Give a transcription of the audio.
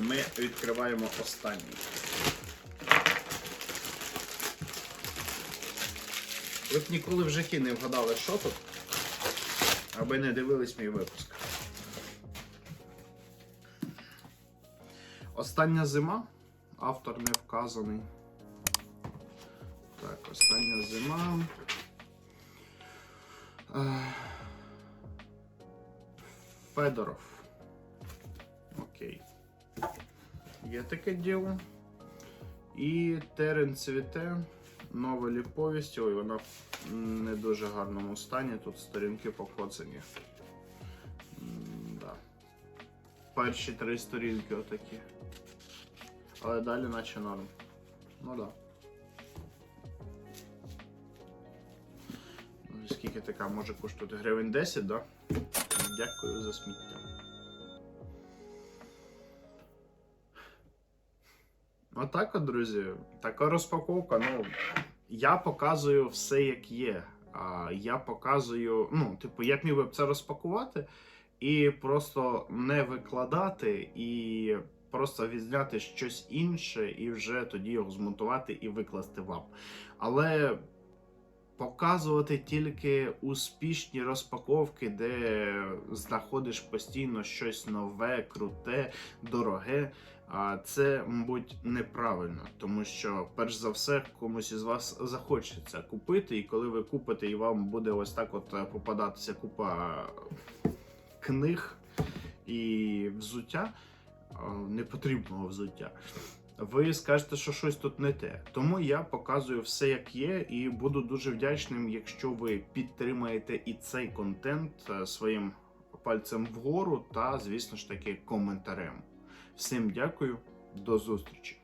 Ми відкриваємо останній. Ви б ніколи в житті не вгадали, що тут, аби не дивились мій випуск. Остання зима. Автор не вказаний. Так, остання зима. Е, Федоров. Окей. Є таке діло. І Терен цвіте. Новелі повісті. Ой, вона в не дуже гарному стані. Тут сторінки покоцані. Да. Перші три сторінки отакі. Але далі наче норм. Ну да. Ну, Скільки така може коштувати? Гривень 10, да? Дякую за сміття. Отак от, друзі. Така розпаковка. Ну, я показую все як є. А я показую, ну, типу, як міг би це розпакувати і просто не викладати, і просто відзняти щось інше, і вже тоді його змонтувати і викласти вам. Але показувати тільки успішні розпаковки, де знаходиш постійно щось нове, круте, дороге. А це, мабуть, неправильно, тому що, перш за все, комусь із вас захочеться купити, і коли ви купите, і вам буде ось так от е, попадатися купа книг і взуття, непотрібного взуття. Ви скажете, що щось тут не те. Тому я показую все як є, і буду дуже вдячним, якщо ви підтримаєте і цей контент е, своїм пальцем вгору та, звісно ж таки, коментарем. Всім дякую, до зустрічі!